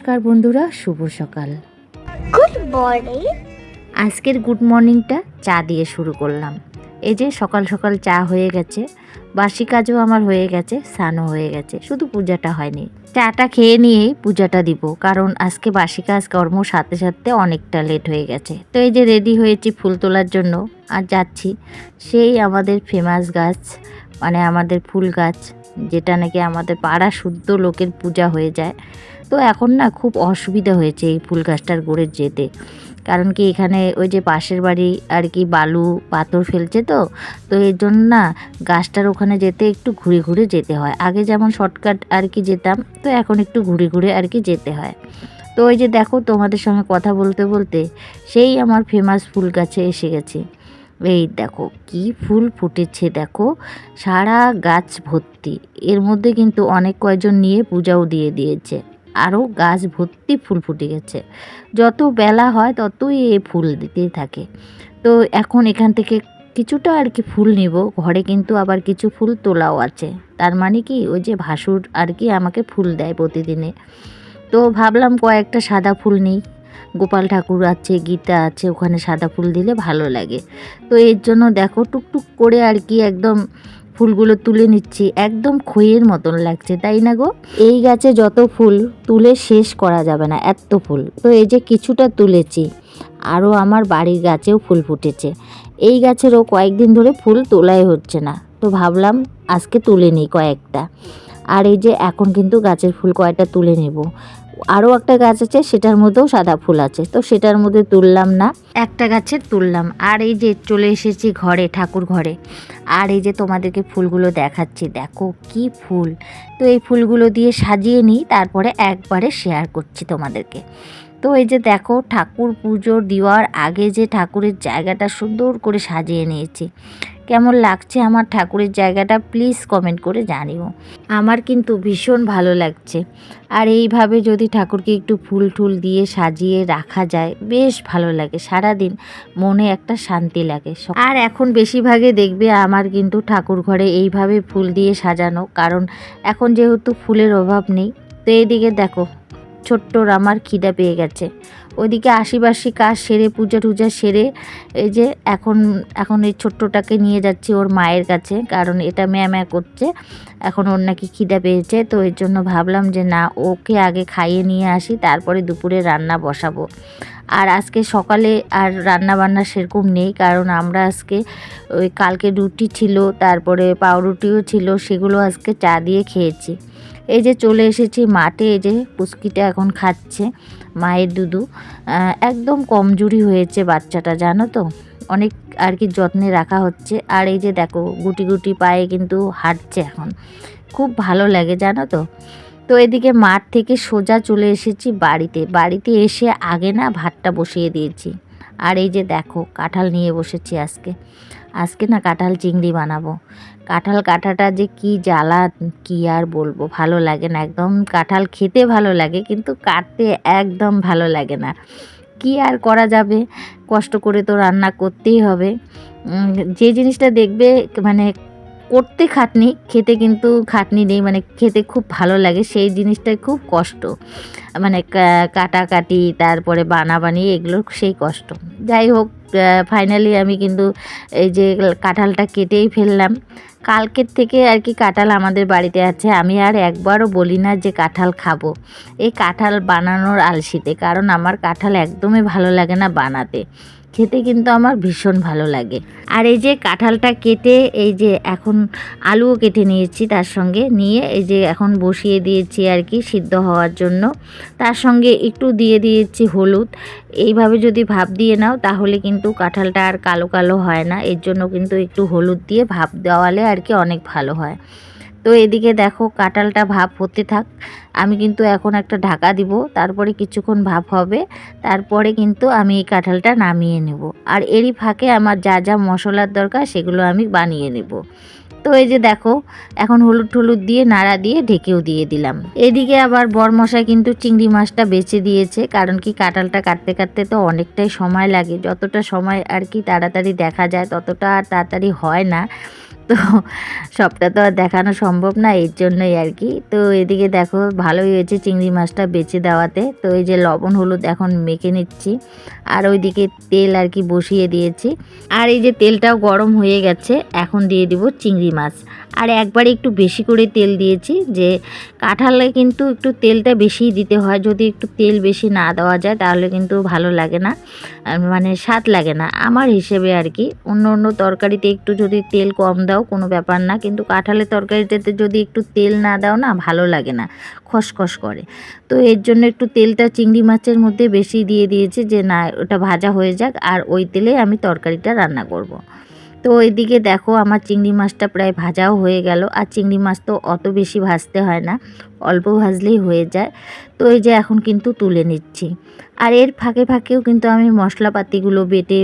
নমস্কার বন্ধুরা শুভ সকাল। গুড মর্নিং আজকের গুড মর্নিংটা চা দিয়ে শুরু করলাম। এই যে সকাল সকাল চা হয়ে গেছে বাসি কাজও আমার হয়ে গেছে স্নানও হয়ে গেছে শুধু পূজাটা হয়নি। চাটা খেয়ে নিয়েই পূজাটা দিব কারণ আজকে বাসি কাজ কর্ম সাথে সাথে অনেকটা লেট হয়ে গেছে। তো এই যে রেডি হয়েছি ফুল তোলার জন্য আর যাচ্ছি সেই আমাদের ফেমাস গাছ মানে আমাদের ফুল গাছ যেটা নাকি আমাদের পাড়া শুদ্ধ লোকের পূজা হয়ে যায়। তো এখন না খুব অসুবিধা হয়েছে এই ফুল গাছটার গোড়ে যেতে। কারণ কি এখানে ওই যে পাশের বাড়ি আর কি বালু পাথর ফেলছে তো তো এর জন্য না গাছটার ওখানে যেতে একটু ঘুরে ঘুরে যেতে হয়। আগে যেমন শর্টকাট আর কি যেতাম, তো এখন একটু ঘুরে ঘুরে আর কি যেতে হয়। তো ওই যে দেখো তোমাদের সঙ্গে কথা বলতে বলতে সেই আমার ফেমাস ফুল গাছে এসে গেছে। এই দেখো কি ফুল ফুটেছে দেখো, সারা গাছ ভর্তি। এর মধ্যে কিন্তু অনেক কয়জন নিয়ে পূজাও দিয়ে দিয়েছে। আরও গাছ ভর্তি ফুল ফুটে গেছে। যত বেলা হয় ততই এ ফুল দিতেই থাকে। তো এখন এখান থেকে কিছুটা আর কি ফুল নিব, ঘরে কিন্তু আবার কিছু ফুল তোলাও আছে। তার মানে কি, ওই যে ভাসুর আর কি আমাকে ফুল দেয় প্রতিদিনে। তো ভাবলাম কয়েকটা সাদা ফুল নেই। গোপাল ঠাকুর আছে, গীতা আছে, ওখানে সাদা ফুল দিলে ভালো লাগে। তো এর জন্য দেখো টুকটুক করে আর কি একদম ফুলগুলো তুলে নিচ্ছি। একদম খইয়ের মতন লাগছে, তাই না গো? এই গাছে যত ফুল তুলে শেষ করা যাবে না, এত ফুল। তো এই যে কিছুটা তুলেছি, আরও আমার বাড়ির গাছেও ফুল ফুটেছে। এই গাছেরও কয়েকদিন ধরে ফুল তোলাই হচ্ছে না। তো ভাবলাম আজকে তুলে নিই কয়েকটা। আর এই যে এখন কিন্তু গাছের ফুল কয়েকটা তুলে নেব? আরও একটা গাছ আছে, সেটার মধ্যেও সাদা ফুল আছে। তো সেটার মধ্যে তুললাম না। একটা গাছের তুললাম। আর এই যে চলে এসেছি ঘরে, ঠাকুর ঘরে। আর এই যে তোমাদেরকে ফুলগুলো দেখাচ্ছি, দেখো কি ফুল। তো এই ফুলগুলো দিয়ে সাজিয়ে নিই, তারপরে একবারে শেয়ার করছি তোমাদেরকে। তো এই যে দেখো, ঠাকুর পুজো দেওয়ার আগে যে ঠাকুরের জায়গাটা সুন্দর করে সাজিয়ে নিয়েছি। কেমন লাগছে আমার ঠাকুরের জায়গাটা প্লিজ কমেন্ট করে জানিও। আমার কিন্তু ভীষণ ভালো লাগছে। আর এইভাবে যদি ঠাকুরকে একটু ফুল টুল দিয়ে সাজিয়ে রাখা যায়, বেশ ভালো লাগে। সারা দিন মনে একটা শান্তি লাগে। আর এখন বেশিরভাগে দেখবে আমার কিন্তু ঠাকুর ঘরে এইভাবে ফুল দিয়ে সাজানো। কারণ এখন যেহেতু ফুলের অভাব নেই, তো এইদিকে দেখো ছোট্টর আমার খিদা পেয়ে গেছে। ওইদিকে আশিবাসি কাজ সেরে, পূজা টুজা সেরে, এই যে এখন এখন এই ছোট্টটাকে নিয়ে যাচ্ছি ওর মায়ের কাছে, কারণ এটা ম্যা ম্যা করছে। এখন ওর নাকি খিদা পেয়েছে, তো এর জন্য ভাবলাম যে না, ওকে আগে খাইয়ে নিয়ে আসি, তারপরে দুপুরে রান্না বসাবো। আর আজকে সকালে আর রান্না বান্না সেরকম নেই, কারণ আমরা আজকে ওই কালকে রুটি ছিল, তারপরে পাউরুটিও ছিল, সেগুলো আজকে চা দিয়ে খেয়েছি। এই যে চলে এসেছি মাঠে, এই যে পুচকিটা এখন খাচ্ছে, মায়ের দুধু। একদম কমজোরি হয়েছে বাচ্চাটা, জানো তো? অনেক আর কি যত্নে রাখা হচ্ছে। আর এই যে দেখো, গুটি গুটি পায়ে কিন্তু হাঁটছে এখন। খুব ভালো লাগে, জানো তো? তো এদিকে মাঠ থেকে সোজা চলে এসেছি বাড়িতে। বাড়িতে এসে আগে না ভাতটা বসিয়ে দিয়েছি। আর এই যে দেখো, কাঁঠাল নিয়ে বসেছি আজকে। আজকে না কাঁঠাল চিংড়ি বানাবো। কাঁঠাল কাঁঠাটা যে কি জ্বালা, কি আর বলব, ভালো লাগে না। একদম কাঁঠাল খেতে ভালো লাগে, কিন্তু কাটতে একদম ভালো লাগে না। কি আর করা যাবে? কষ্ট করে তো রান্না করতেই হবে। যে জিনিসটা দেখবে মানে করতে খাটনি, খেতে কিন্তু খাটনি নেই মানে খেতে খুব ভালো লাগে, সেই জিনিসটাই খুব কষ্ট। মানে কাটাকাটি, তারপরে বানাবানি এগুলোর সেই কষ্ট। যাই হোক ফাইনালি আমি কিন্তু এই যে কাঁঠালটা কেটেই ফেললাম। কালকের থেকে আর কি কাঁঠাল আমাদের বাড়িতে আছে, আমি আর একবারও বলি না যে কাঁঠাল খাব। এই কাঁঠাল বানানোর আলসিতে, কারণ আমার কাঁঠাল একদমই ভালো লাগে না বানাতে। খেতে কিন্তু আমার ভীষণ ভালো লাগে। আর এই যে কাঁঠালটা কেটে, এই যে এখন আলুও কেটে নিয়েছি তার সঙ্গে। নিয়ে এই যে এখন বসিয়ে দিয়েছি আর কি সিদ্ধ হওয়ার জন্য। তার সঙ্গে একটু দিয়ে দিয়েছি হলুদ। এইভাবে যদি ভাপ দিয়ে নাও তাহলে কিন্তু কাঁঠালটা আর কালো কালো হয় না। এর জন্য কিন্তু একটু হলুদ দিয়ে ভাপ দেওয়ালে আর কি অনেক ভালো হয়। তো এদিকে দেখো কাঁঠালটা ভাপ হতে থাক। আমি কিন্তু এখন একটা ঢাকা দিব, তারপরে কিছুক্ষণ ভাপ হবে, তারপরে কিন্তু আমি এই কাঁঠালটা নামিয়ে নেব। আর এরই ফাঁকে আমার যা যা মশলার দরকার সেগুলো আমি বানিয়ে নেব। তো এই যে দেখো, এখন হলুদ টলুদ দিয়ে, নাড়া দিয়ে, ঢেকেও দিয়ে দিলাম। এদিকে আবার বরমশাই কিন্তু চিংড়ি মাছটা বেছে দিয়েছে, কারণ কি কাঁঠালটা কাটতে কাটতে তো অনেকটাই সময় লাগে। যতটা সময় আর কি তাড়াতাড়ি দেখা যায়, ততটা আর তাড়াতাড়ি হয় না। তো সবটা তো আর দেখানো সম্ভব না, এর জন্যই আর কি। তো এদিকে দেখো, ভালোই হয়েছে চিংড়ি মাছটা বেছে দেওয়াতে। তো এই যে লবণ, হলুদ এখন মেখে নিচ্ছি। আর ওইদিকে তেল আর কি বসিয়ে দিয়েছি। আর এই যে তেলটাও গরম হয়ে গেছে, এখন দিয়ে দিব চিংড়ি মাছ। আর একবারে একটু বেশি করে তেল দিয়েছি, যে কাঁঠালে কিন্তু একটু তেলটা বেশি দিতে হয়। যদি একটু তেল বেশি না দেওয়া যায়, তাহলে কিন্তু ভালো লাগে না। মানে স্বাদ লাগে না। আমার হিসেবে আর কি, অন্য অন্য তরকারিতে একটু যদি তেল কম দাও কোনো ব্যাপার না। কিন্তু কাঁঠালের তরকারিটাতে যদি একটু তেল না দাও না, ভালো লাগে না। খসখস করে। তো এর জন্য একটু তেলটা চিংড়ি মাছের মধ্যে বেশি দিয়ে দিয়েছে যে, না, ওটা ভাজা হয়ে যাক। আর ওই তেলে আমি তরকারিটা রান্না করব। তো ওইদিকে দেখো, আমার চিংড়ি মাছটা প্রায় ভাজাও হয়ে গেল। আর চিংড়ি মাছ তো অত বেশি ভাজতে হয় না। অল্প ভাজলেই হয়ে যায়। তো এই যে এখন কিন্তু তুলে নিচ্ছি। আর এর ফাঁকে ফাঁকেও কিন্তু আমি মশলাপাতিগুলো বেটে,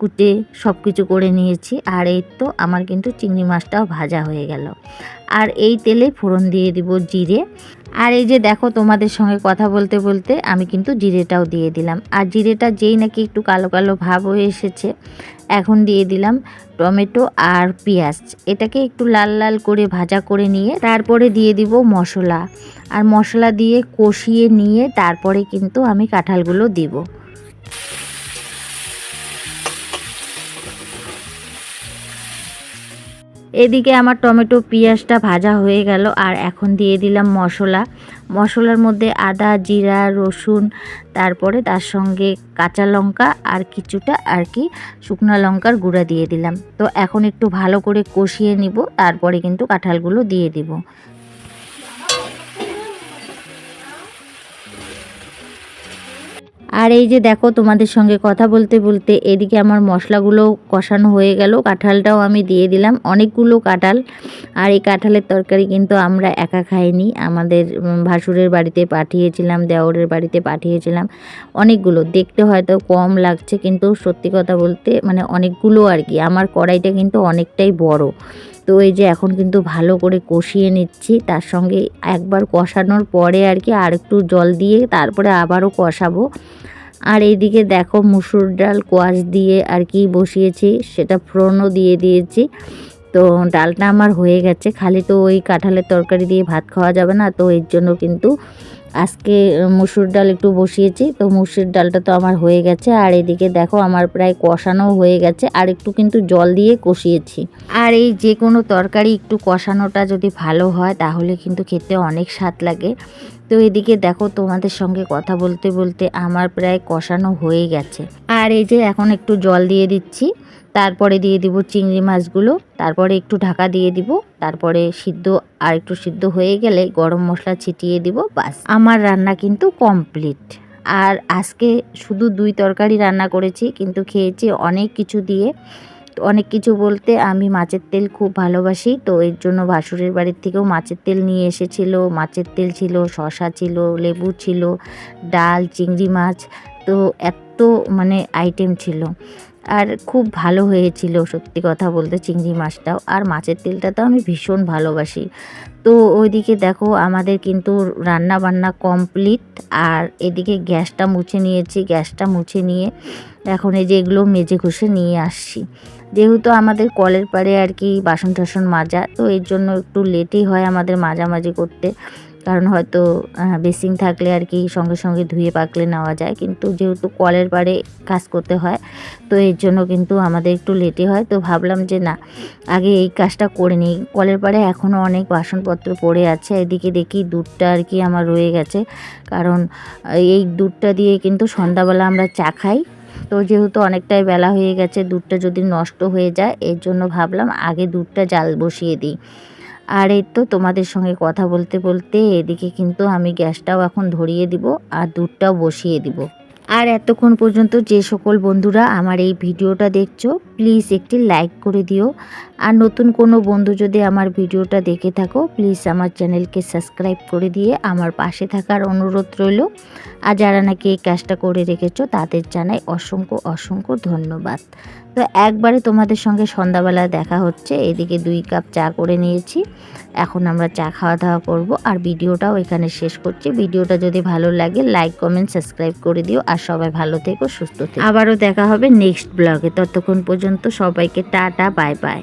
কুটে সব কিছু করে নিয়েছি। আর এই তো আমার কিন্তু চিংড়ি মাছটাও ভাজা হয়ে গেল। আর এই তেলে ফোড়ন দিয়ে দিব জিরে। আর এই যে দেখো তোমাদের সঙ্গে কথা বলতে বলতে আমি কিন্তু জিরেটাও দিয়ে দিলাম। আর জিরেটা যেই নাকি একটু কালো কালো ভাব হয়ে এসেছে, এখন দিয়ে দিলাম টমেটো আর পেঁয়াজ। এটাকে একটু লাল লাল করে ভাজা করে নিয়ে তারপরে দিয়ে দিব মশলা। আর মশলা দিয়ে কষিয়ে নিয়ে তারপরে কিন্তু আমি কাঁঠালগুলো দিব। এদিকে আমার টমেটো পেঁয়াজটা ভাজা হয়ে গেল আর এখন দিয়ে দিলাম মশলা। মশলার মধ্যে আদা, জিরা, রসুন, তারপরে তার সঙ্গে কাঁচা লঙ্কা আর কিছুটা আর কি শুকনো লঙ্কার গুঁড়া দিয়ে দিলাম। তো এখন একটু ভালো করে কষিয়ে নিব, তারপরে কিন্তু কাঁঠালগুলো দিয়ে দিব। আর এই যে দেখো তোমাদের সঙ্গে কথা বলতে বলতে এদিকে আমার মশলাগুলো কষানো হয়ে গেল। কাঁঠালটাও আমি দিয়ে দিলাম অনেকগুলো কাঁঠাল। আর এই কাঁঠালের তরকারি কিন্তু আমরা একা খাইনি। আমাদের ভাসুরের বাড়িতে পাঠিয়েছিলাম, দেওরের বাড়িতে পাঠিয়েছিলাম। অনেকগুলো, দেখতে হয়তো কম লাগছে কিন্তু সত্যি কথা বলতে মানে অনেকগুলো আর কি। আমার কড়াইটা কিন্তু অনেকটাই বড়। তো এই যে এখন কিন্তু ভালো করে কষিয়ে নিচ্ছি, তার সঙ্গে একবার কষানোর পরে আর কি আর একটু জল দিয়ে তারপরে আবারও কষাবো। আর এইদিকে দেখো মুসুর ডাল কোয়াশ দিয়ে আর কি বসিয়েছি, সেটা ফোড়নও দিয়ে দিয়েছি। তো ডালটা আমার হয়ে গেছে, খালি তো ওই কাঁঠালের তরকারি দিয়ে ভাত খাওয়া যাবে না, তো এর জন্য কিন্তু আজকে মুসুর ডাল একটু বসিয়েছি, তো মুসুর ডালটা তো আমার হয়ে গেছে। আর এদিকে দেখো আমার প্রায় কষানো হয়ে গেছে, আর একটু কিন্তু জল দিয়ে কষিয়েছি। আর এই যে কোনো তরকারি একটু কষানোটা যদি ভালো হয়, তাহলে কিন্তু খেতে অনেক স্বাদ লাগে। তো এদিকে দেখো তোমাদের সঙ্গে কথা বলতে বলতে আমার প্রায় কষানো হয়ে গেছে। আর এই যে এখন একটু জল দিয়ে দিচ্ছি, তারপরে দিয়ে দিব চিংড়ি মাছগুলো, তারপরে একটু ঢাকা দিয়ে দিব, তারপরে সিদ্ধ, আর একটু সিদ্ধ হয়ে গেলে গরম মশলা ছিটিয়ে দিব, বাস। আমার রান্না কিন্তু কমপ্লিট। আর আজকে শুধু দুই তরকারি রান্না করেছি, কিন্তু খেয়েছি অনেক কিছু দিয়ে। অনেক কিছু বলতে আমি মাছের তেল খুব ভালোবাসি, তো এর জন্য ভাসুরের বাড়ির থেকেও মাছের তেল নিয়ে এসেছিল। মাছের তেল ছিল শশা ছিল, লেবু ছিল, ডাল, চিংড়ি মাছ। তো এত মানে আইটেম ছিল। আর খুব ভালো হয়েছিল সত্যি কথা বলতে চিংড়ি মাছটাও। আর মাছের তেলটা তো আমি ভীষণ ভালোবাসি। তো ওইদিকে দেখো আমাদের কিন্তু রান্না বান্না কমপ্লিট আর এদিকে গ্যাসটা মুছে নিয়েছি। গ্যাসটা মুছে নিয়ে এখন এই যে এগুলো মেজে ঘষে নিয়ে আসছি। যেহেতু আমাদের কলের পাড়ে আর কি বাসন টাসন মাজা, তো এর জন্য একটু লেটই হয় আমাদের মাজামাজি করতে। কারণ হয়তো বেসিং থাকলে আর কি সঙ্গে সঙ্গে ধুয়ে পাকলে নেওয়া যায়। কিন্তু যেহেতু কলের পাড়ে কাজ করতে হয়, তো এর জন্য কিন্তু আমাদের একটু লেটে হয়। তো ভাবলাম যে না, আগে এই কাজটা করে নিই। কলের পাড়ে এখনও অনেক বাসনপত্র পড়ে আছে। এদিকে দেখি দুধটা আর কি আমার রয়ে গেছে। কারণ এই দুধটা দিয়ে কিন্তু সন্ধ্যাবেলা আমরা চা খাই। তো যেহেতু অনেকটাই বেলা হয়ে গেছে, দুধটা যদি নষ্ট হয়ে যায়, এর জন্য ভাবলাম আগে দুধটা জাল বসিয়ে দিই। আর এই তো তোমাদের সঙ্গে কথা বলতে বলতে এদিকে কিন্তু আমি গ্যাসটাও এখন ধরিয়ে দিব আর দুধটাও বসিয়ে দিব। আর এতক্ষণ পর্যন্ত যে সকল বন্ধুরা আমার এই ভিডিওটা দেখছ প্লিজ একটি লাইক করে দিও। আর নতুন কোনো বন্ধু যদি আমার ভিডিওটা দেখে থাকো প্লিজ আমার চ্যানেলকে সাবস্ক্রাইব করে দিয়ে আমার পাশে থাকার অনুরোধ রইল। আর যারা নাকি এই কাজটা করে রেখেছো, তাদের জানাই অসংখ্য অসংখ্য ধন্যবাদ। তো একবারে তোমাদের সঙ্গে সন্ধ্যাবেলা দেখা হচ্ছে, এদিকে দুই কাপ চা করে নিয়েছি। এখন আমরা চা খাওয়া দাওয়া করব। আর ভিডিওটাও এখানে শেষ করছি। ভিডিওটা যদি ভালো লাগে লাইক কমেন্ট সাবস্ক্রাইব করে দিও। আর সবাই ভালো থেকো, সুস্থ থেকো। আবারও দেখা হবে নেক্সট ব্লগে। ততক্ষণ পর্যন্ত সবাইকে টাটা, বাই বাই।